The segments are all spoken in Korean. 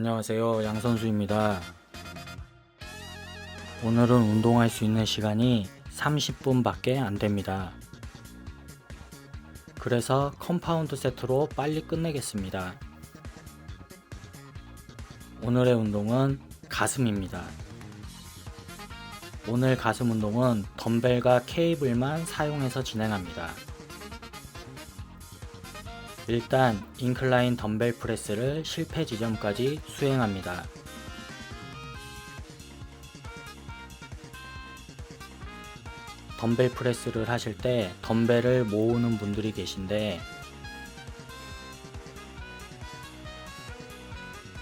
안녕하세요. 양선수입니다. 오늘은 운동할 수 있는 시간이 30분 밖에 안 됩니다. 그래서 컴파운드 세트로 빨리 끝내겠습니다. 오늘의 운동은 가슴입니다. 오늘 가슴 운동은 덤벨과 케이블만 사용해서 진행합니다. 일단 인클라인 덤벨 프레스를 실패 지점까지 수행합니다. 덤벨 프레스를 하실 때 덤벨을 모으는 분들이 계신데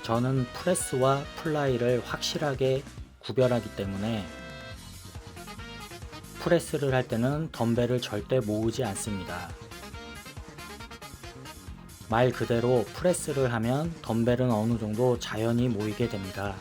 저는 프레스와 플라이를 확실하게 구별하기 때문에 프레스를 할 때는 덤벨을 절대 모으지 않습니다. 말 그대로 프레스를 하면 덤벨은 어느 정도 자연히 모이게 됩니다.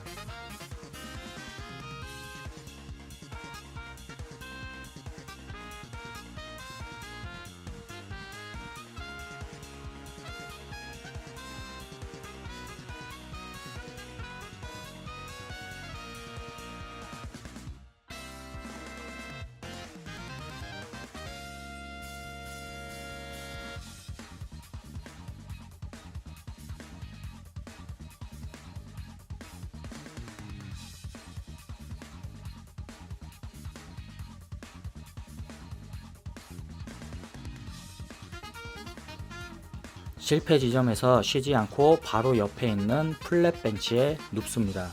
실패 지점에서 쉬지 않고 바로 옆에 있는 플랫 벤치에 눕습니다.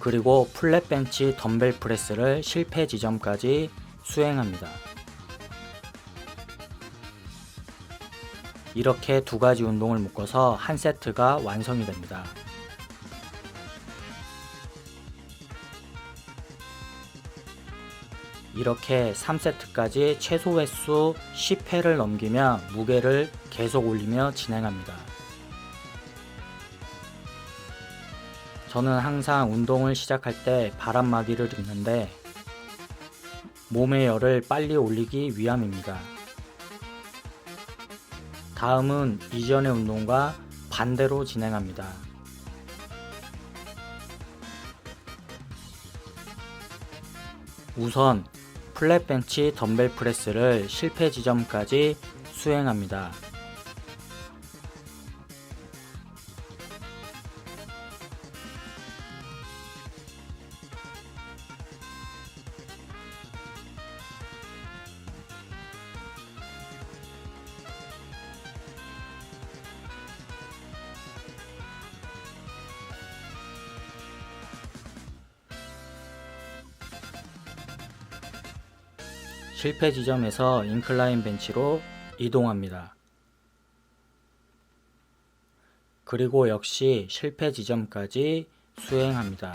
그리고 플랫 벤치 덤벨 프레스를 실패 지점까지 수행합니다. 이렇게 두 가지 운동을 묶어서 한 세트가 완성이 됩니다. 이렇게 3세트까지 최소 횟수 10회를 넘기며 무게를 계속 올리며 진행합니다. 저는 항상 운동을 시작할 때 바람막이를 입는데 몸의 열을 빨리 올리기 위함입니다. 다음은 이전의 운동과 반대로 진행합니다. 우선 플랫 벤치 덤벨 프레스를 실패 지점까지 수행합니다. 실패 지점에서 인클라인 벤치로 이동합니다. 그리고 역시 실패 지점까지 수행합니다.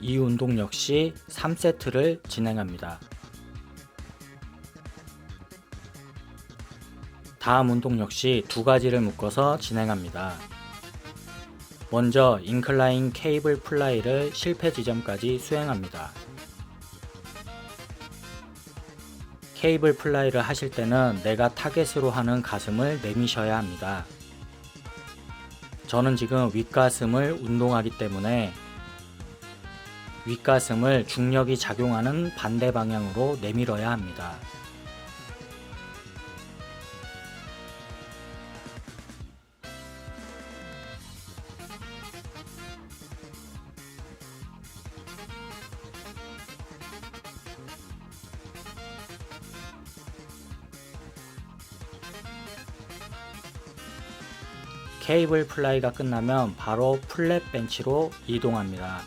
이 운동 역시 3세트를 진행합니다. 다음 운동 역시 두 가지를 묶어서 진행합니다. 먼저 인클라인 케이블 플라이를 실패 지점까지 수행합니다. 케이블 플라이를 하실 때는 내가 타겟으로 하는 가슴을 내미셔야 합니다. 저는 지금 윗가슴을 운동하기 때문에 윗가슴을 중력이 작용하는 반대 방향으로 내밀어야 합니다. 케이블 플라이가 끝나면 바로 플랫 벤치로 이동합니다.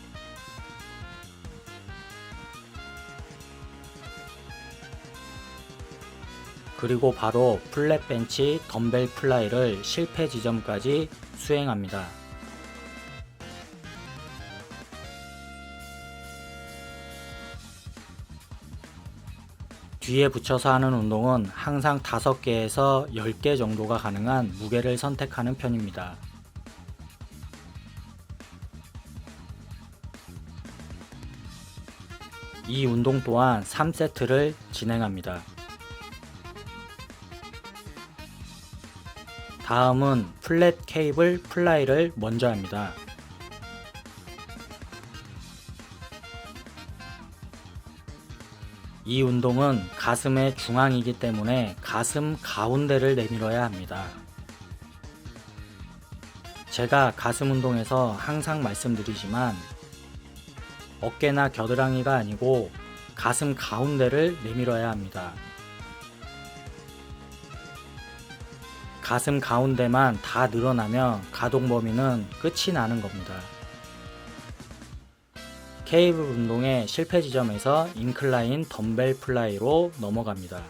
그리고 바로 플랫 벤치 덤벨 플라이를 실패 지점까지 수행합니다. 뒤에 붙여서 하는 운동은 항상 5개에서 10개 정도가 가능한 무게를 선택하는 편입니다. 이 운동 또한 3세트를 진행합니다. 다음은 플랫 케이블 플라이를 먼저 합니다. 이 운동은 가슴의 중앙이기 때문에 가슴 가운데를 내밀어야 합니다. 제가 가슴 운동에서 항상 말씀드리지만 어깨나 겨드랑이가 아니고 가슴 가운데를 내밀어야 합니다. 가슴 가운데만 다 늘어나면 가동 범위는 끝이 나는 겁니다. 케이블 운동의 실패 지점에서 인클라인 덤벨 플라이로 넘어갑니다.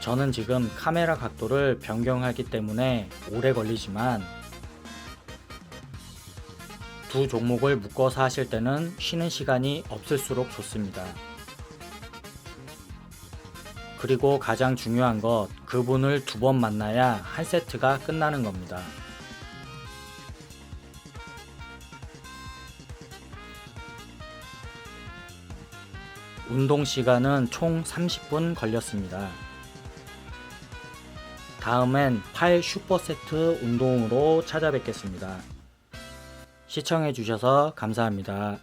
저는 지금 카메라 각도를 변경하기 때문에 오래 걸리지만 두 종목을 묶어서 하실 때는 쉬는 시간이 없을수록 좋습니다. 그리고 가장 중요한 것, 그분을 두 번 만나야 한 세트가 끝나는 겁니다. 운동 시간은 총 30분 걸렸습니다. 다음엔 팔 슈퍼세트 운동으로 찾아뵙겠습니다. 시청해주셔서 감사합니다.